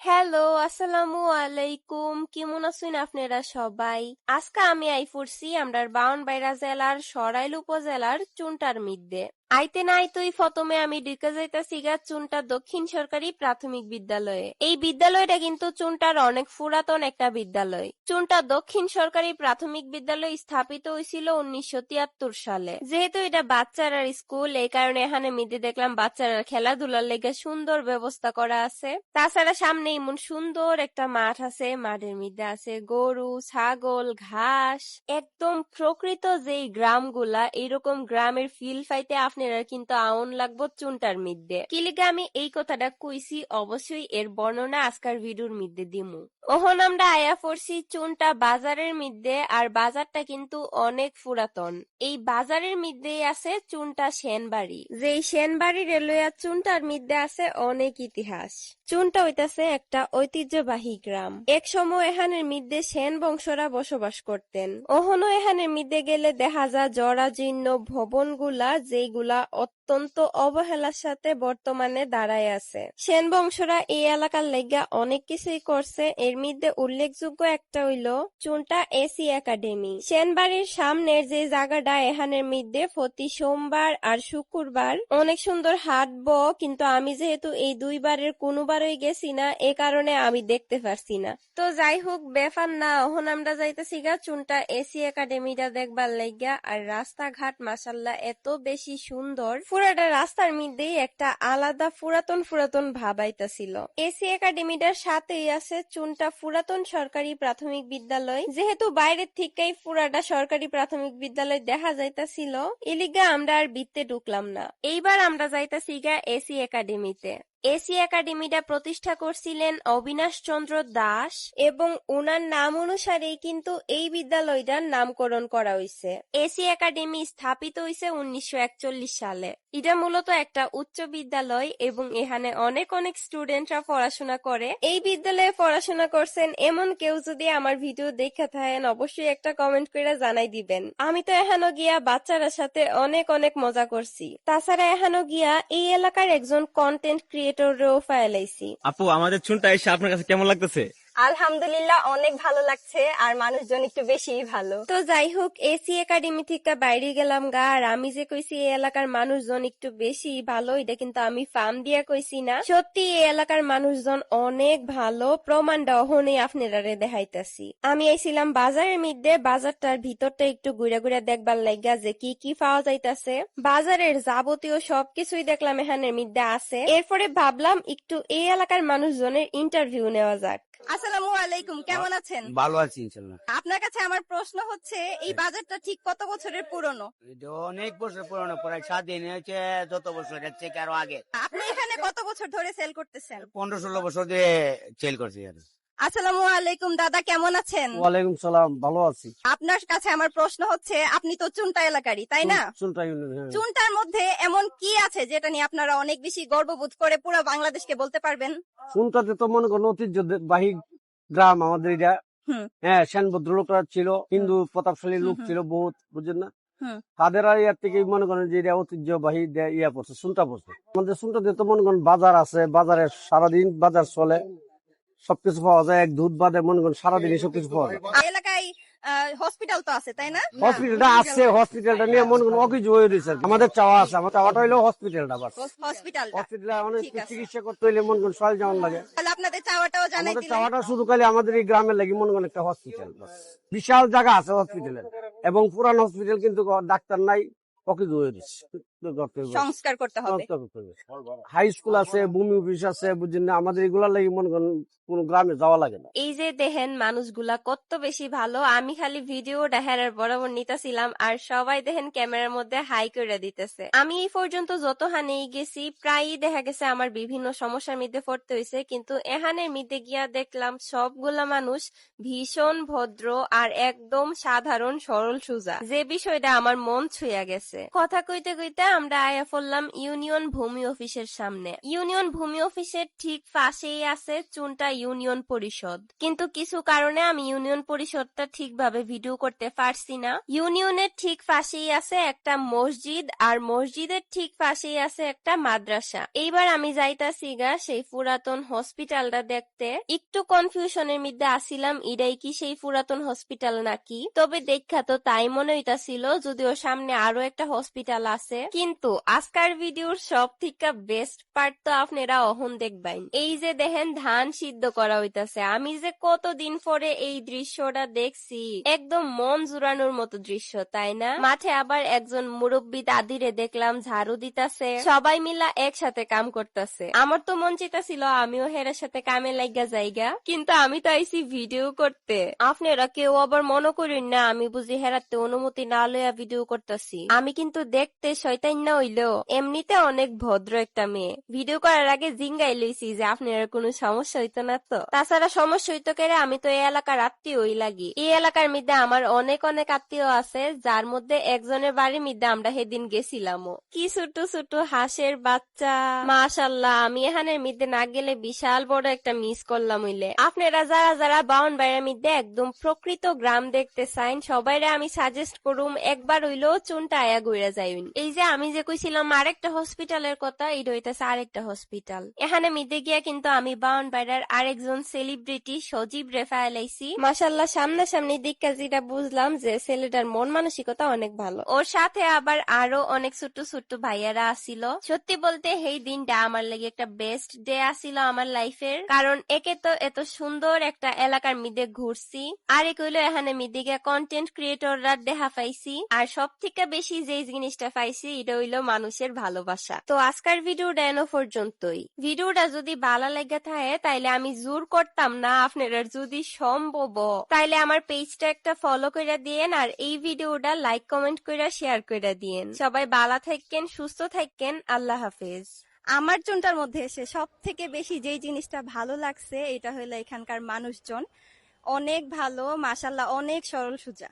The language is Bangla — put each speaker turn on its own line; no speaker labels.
হ্যালো, আসসালামু আলাইকুম। কেমন আছেন আপনারা সবাই? আজকে আমি আই আমরা বাউন বাইরা জেলার সরাইল উপজেলার চুনটার মিদ্যে। আইতে না আইতেই প্রথমে আমি ঢুকে যাইতাছি গা চুনটা দক্ষিণ সরকারি প্রাথমিক বিদ্যালয়ে। এই বিদ্যালয়টা কিন্তু চুনটার অনেক পুরাতন একটা বিদ্যালয়। চুনটা দক্ষিণ সরকারি প্রাথমিক বিদ্যালয় স্থাপিত হয়েছিল উনিশশো তিয়াত্তর সালে। যেহেতু এটা বাচ্চারার স্কুল, এই কারণে এখানে মিদে দেখলাম বাচ্চারা খেলাধুলার লেগে সুন্দর ব্যবস্থা করা আছে। তাছাড়া সামনে এমন সুন্দর একটা মাঠ আছে, মাঠের মধ্যে আছে গরু, ছাগল, ঘাস। একদম প্রকৃত যেই গ্রামগুলা, এরকম গ্রামের ফিল পাইতে আপনারা কিন্তু আউন লাগবো চুনটার মিদ্যে কিলিগে আমি এই কথাটা কইছি, অবশ্যই এর বর্ণনা আজকার ভিডিওর মধ্যে দিমু। ওহন আমরা আয়া পড়ছি চুনটা বাজারের মধ্যে আর বাজারটা কিন্তু অনেক পুরাতন। এই বাজারের মধ্যে আছে চুনটা সেনবাড়ি। যেই সেনবাড়ি রেলওয়ে চুনটার মধ্যে আছে অনেক ইতিহাস। চুনটা হইতাছে একটা ঐতিহ্যবাহী গ্রাম। এক সময় এখানের মধ্যে সেন বংশরা বসবাস করতেন। ওহনো এখানের মিদ্যে গেলে দেখা যায় জরাজীর্ণ ভবনগুলা Paula Otto. অত্যন্ত অবহেলার সাথে বর্তমানে দাঁড়ায় আছে। সেন বংশরা এই এলাকার লেগা অনেক কিছুই করছে। এর মধ্যে উল্লেখযোগ্য একটা হইল চুনটা এসি একাডেমি। সেনবাড়ির সামনের যে জায়গাটা, এখানের মধ্যে প্রতি সোমবার আর শুক্রবার অনেক সুন্দর হাট ব কিন্তু আমি যেহেতু এই দুইবারের কোনোবারই গেছি না, এ কারণে আমি দেখতে পারছি না। তো যাই হোক, ব্যাপার না, এখন আমরা যাইতেছি গা চুনটা এসি একাডেমিটা দেখবার লাইগা আর রাস্তাঘাট মাসাল্লাহ এত বেশি সুন্দর। পুরাটা রাস্তার মধ্যেই একটা আলাদা পুরাতন পুরাতন ভাব আইতাছিল। এসি একাডেমিটার সাথেই আছে চুনটা পুরাতন সরকারি প্রাথমিক বিদ্যালয়। যেহেতু বাইরের থেকেই পুরাটা সরকারি প্রাথমিক বিদ্যালয় দেখা যাইতাছিল এলিগা আমরা আর বিত্তে ঢুকলাম না। এইবার আমরা যাইতাছি গা এসি একাডেমিতে। এসি একাডেমিটা প্রতিষ্ঠা করছিলেন অবিনাশ চন্দ্র দাস এবং ওনার নাম অনুসারেই কিন্তু এই বিদ্যালয়টার নামকরণ করা হয়েছে এসি একাডেমি স্থাপিত হয়েছে উনিশশো সালে। এটা মূলত একটা উচ্চ বিদ্যালয় এবং এখানে অনেক অনেক স্টুডেন্টরা পড়াশোনা করে। এই বিদ্যালয়ে পড়াশোনা করছেন এমন কেউ যদি আমার ভিডিও দেখে থাকেন, অবশ্যই একটা কমেন্ট করে জানাই দিবেন। আমি তো এখানো গিয়া বাচ্চারা সাথে অনেক অনেক মজা করছি। তাছাড়া এখানো গিয়া এই এলাকার একজন কন্টেন্ট ক্রিয়েটরও আইসি
আপু আমাদের চুনটা এসে আপনার কাছে কেমন লাগতেছে?
আলহামদুলিল্লাহ, অনেক ভালো লাগছে আর মানুষজন একটু বেশিই ভালো।
তো যাই হোক এসি একাডেমি থেকে বাইরে গেলাম গা, আর আমি যে কইছি এই এলাকার মানুষজন একটু বেশি ভালো, এটা কিন্তু আমি ফার্ম দিয়া কইছি না। সত্যি এই এলাকার মানুষজন অনেক ভালো প্রমাণটা অহনে আপনারা দেখাইতাছি। আমি আইছিলাম বাজারের মধ্যে বাজারটার ভিতরটা একটু ঘুরে ঘুরে দেখবার লাগা যে কি কি পাওয়া যাইতাছে। বাজারের যাবতীয় সবকিছুই দেখলাম এখানের মধ্যে আছে। এরপরে ভাবলাম একটু এই এলাকার মানুষজনের ইন্টারভিউ নেওয়া যাক।
আসসালামু আলাইকুম কেমন আছেন?
ভালো আছি ইনশাল্লাহ।
আপনার কাছে আমার প্রশ্ন হচ্ছে এই বাজারটা ঠিক কত বছরের পুরনো?
অনেক বছর পুরনো প্রায় স্বাধীন হয়েছে যত বছর এর থেকে আরও আগে।
আপনি এখানে কত বছর ধরে সেল করতেছেন?
পনেরো ষোলো বছর ধরে সেল করছি আর।
আসসালামু আলাইকুম দাদা কেমন আছেন?
ওয়ালাইকুম সালাম ভালো আছি।
আপনার কাছে আমার প্রশ্ন হচ্ছে আপনি তো চুনটা এলাকারই তাই না?
হ্যাঁ।
চুনটার মধ্যে এমন কি আছে যেটা নিয়ে আপনারা অনেক বেশি গর্ববোধ করে পুরো বাংলাদেশকে বলতে পারবেন?
চুনটাতে তো মনে করেন ঐতিহ্যবাহী গ্রাম আমাদের এটা। হ্যাঁ সেন ভদ্রলোকরা ছিল হিন্দু প্রতাপশালী লোক ছিল বহুত বুঝছেন না? তাদের আর ইয়ার থেকে মনে করেন যে এটা ঐতিহ্যবাহী ইয়া পড়ছে শুনটা পড়ছে আমাদের শুনটাতে তো মনে করেন বাজার আছে বাজারে সারাদিন বাজার চলে। সবকিছু পাওয়া যায় এক দুধ বাদে মনে করেন সারাদিন সবকিছু পাওয়া যায়।
এলাকায় হসপিটাল তো আছে তাই না?
হসপিটালটা আছে হসপিটালটা নিয়ে মনে করেন অকিছু হয়ে রয়েছে আমাদের চাওয়া আছে আমার চাওয়াটা হইল হসপিটালটা বাস।
হসপিটালটা
হসপিটালে অনেক চিকিৎসা করতে হইলে মনে করেন সবাই যেমন লাগে।
তাহলে আপনাদের চাওয়াটাও জানাই
আমাদের চাওয়াটা শুধু খালি আমাদের এই লাগি মনে করেন একটা হসপিটাল বিশাল জায়গা আছে হসপিটালের এবং পুরান হসপিটাল কিন্তু ডাক্তার নাই অকিজ হয়ে
সংস্কার করতে হবে।
হাই স্কুল আছে ভূমি অফিস আছে বুঝছেন না? আমাদের এগুলা লাগি মনে করেন কোন গ্রামে যাওয়া লাগে না।
এই যে দেখেন মানুষগুলা কত বেশি ভালো আমি খালি ভিডিও দেখার বরাবর নিতেছিলাম আর সবাই দেখেন ক্যামেরার মধ্যে হাই করে দিতেছে। আমি এই পর্যন্ত যত হানেই গেছি প্রায়ই দেখা গেছে আমার বিভিন্ন সমস্যার মধ্যে পড়তে হয়েছে কিন্তু এহানের মধ্যে গিয়া দেখলাম সবগুলা মানুষ ভীষণ ভদ্র আর একদম সাধারণ সরল সুজা। যে বিষয়টা আমার মন ছুঁয়া গেছে। কথা কইতে কইতে আমরা আয়া পড়লাম ইউনিয়ন ভূমি অফিসের সামনে। ইউনিয়ন ভূমি অফিসের ঠিক পাশেই আছে চুনটা ইউনিয়ন পরিষদ। কিন্তু কিছু কারণে আমি ইউনিয়ন পরিষদটা ঠিকভাবে ভিডিও করতে পারছি না। ইউনিয়নের ঠিক পাশেই আছে একটা মসজিদ আর মসজিদের ঠিক পাশেই আছে একটা মাদ্রাসা। এইবার আমি যাইতাছি গা সেই পুরাতন হসপিটালটা দেখতে। একটু কনফিউশনের মধ্যে আসিলাম ইডাই কি সেই পুরাতন হসপিটাল নাকি? তবে দেখা তো তাই মনে হইতাছিল, যদিও সামনে আরও একটা হসপিটাল আছে। কিন্তু আজকার ভিডিওর সব থেকে বেস্ট পার্ট তো আপনারা অহন দেখবেন। এই যে দেখেন ধান সিদ্ধ করা হইতাছে। আমি যে কতদিন পরে এই দৃশ্যটা দেখছি, একদম মন জুড়ানোর মতো দৃশ্য, তাই না? মাঠে আবার একজন মুরব্বী দাদিরে দেখলাম ঝাড়ু দিতাছে। সবাই মিলা একসাথে কাম করতেছে। আমার তো মন চেতাছিল আমিও হেরের সাথে কামে লাগা যাইগা, কিন্তু আমি তো আইছি ভিডিও করতে। আপনারা কেউ আবার মনে করেন না, আমি বুঝি হেরাতে অনুমতি না লইয়া ভিডিও করতেছি। আমি কিন্তু দেখতে শয়তান না হইলেও এমনিতে অনেক ভদ্র একটা মেয়ে। ভিডিও করার আগে জিঙ্গাই লইছি যে আপনার কোনো সমস্যা হইতো না তো। তাছাড়া সমস্যা হইতো আমি তো এই এলাকার লাগি। এই এলাকার আমার অনেক অনেক আত্মীয় আছে, যার মধ্যে একজনের বাড়ির আমরা সেদিন গেছিলামও। কি ছোট ছোট হাঁসের বাচ্চা। মাশাল্লাহ আমি না গেলে বিশাল বড় একটা মিস করলাম হইলে। আপনারা যারা যারা বাউন বাইরের মধ্যে একদম প্রকৃত গ্রাম দেখতে চাইন, সবাইরে আমি সাজেস্ট করুম, একবার হইলেও চুনটা আয়া ঘুরে যাইন। এই যে আমি যে কইছিলাম আরেকটা হসপিটালের কথা এটা হইতেছে আরেকটা হসপিটাল। এখানে মিদে গিয়া কিন্তু আমি বাউন বাইরের আরেকজন সেলিব্রিটি সজীব রেফা এলাইছি মাসাল্লাহ সামনাসামনি দিককা যেটা বুঝলাম যে ছেলেটার মন মানসিকতা অনেক ভালো। ওর সাথে আবার আরও অনেক ছোট্ট ছোট্ট ভাইয়ারা আসিল সত্যি বলতে এই দিনটা আমার লাগে একটা বেস্ট ডে আসিল আমার লাইফের কারণ একে তো এত সুন্দর একটা এলাকার মিদে ঘুরছি, আর এক হইল এখানে মিদিকে কন্টেন্ট ক্রিয়েটররা দেখা পাইছি। আর সব থেকে বেশি যে জিনিসটা পাইছি এটা হইল মানুষের ভালোবাসা। তো আজকের ভিডিওটা এনো পর্যন্তই। ভিডিওটা যদি ভালো লেগে থাকে, তাইলে আমি জোর করতাম না আপনারা যদি সম্ভব। তাইলে আমার পেজটা একটা ফলো করে দিয়েন আর এই ভিডিওটা লাইক কমেন্ট করে শেয়ার করে দিয়েন। সবাই ভালো থাকেন, সুস্থ থাকেন, আল্লাহ হাফেজ।
আমার জনটার মধ্যে এসে সব থেকে বেশি যেই জিনিসটা ভালো লাগছে, এটা হলো এখানকার মানুষজন। অনেক ভালো মাসাল্লাহ অনেক সরল সুজা।